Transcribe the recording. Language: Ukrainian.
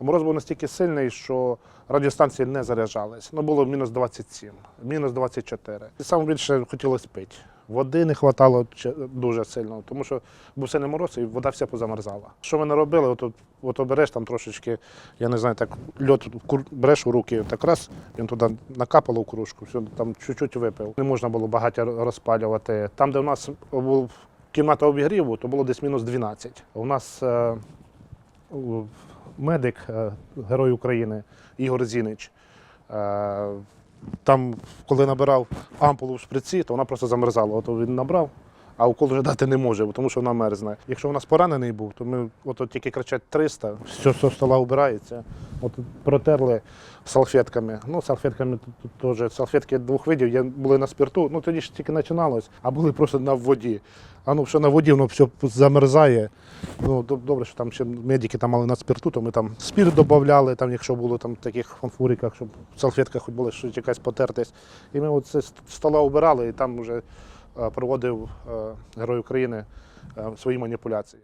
Мороз був настільки сильний, що радіостанції не заряджались. Ну, було мінус 27, мінус 24. І саме більше хотілося пити. Води не вистачало дуже сильно, тому що був сильний мороз і вода вся позамерзала. Що ми не робили, от, от береш там трошечки, я не знаю, так кур- береш у руки, так раз, він туди накапало в кружку, все, там чуть-чуть випив. Не можна було багато розпалювати. Там, де у нас був кімната обігріву, то було десь мінус 12. У нас е, медик, е, герой України Ігор Зінич. е, Там, коли набирав ампулу в шприці, то вона просто замерзала. От він набрав, а укол вже дати не може, тому що вона мерзне. Якщо у нас поранений був, то ми от, от тільки кричать 300, все з стола вбирається. От протерли салфетками. Ну, салфетками тут, теж салфетки двох видів. Є, були на спирту, ну тоді ж тільки починалось, а були просто на воді. А ну, що на воді, воно все замерзає. Ну, добре, що там ще медики там мали на спирту, то ми там спирт додавали, там, якщо було там в таких фанфуриках, щоб в салфетках хоч було щось якась потертись. І ми з стола убирали, і там вже проводив е, Герой України е, свої маніпуляції.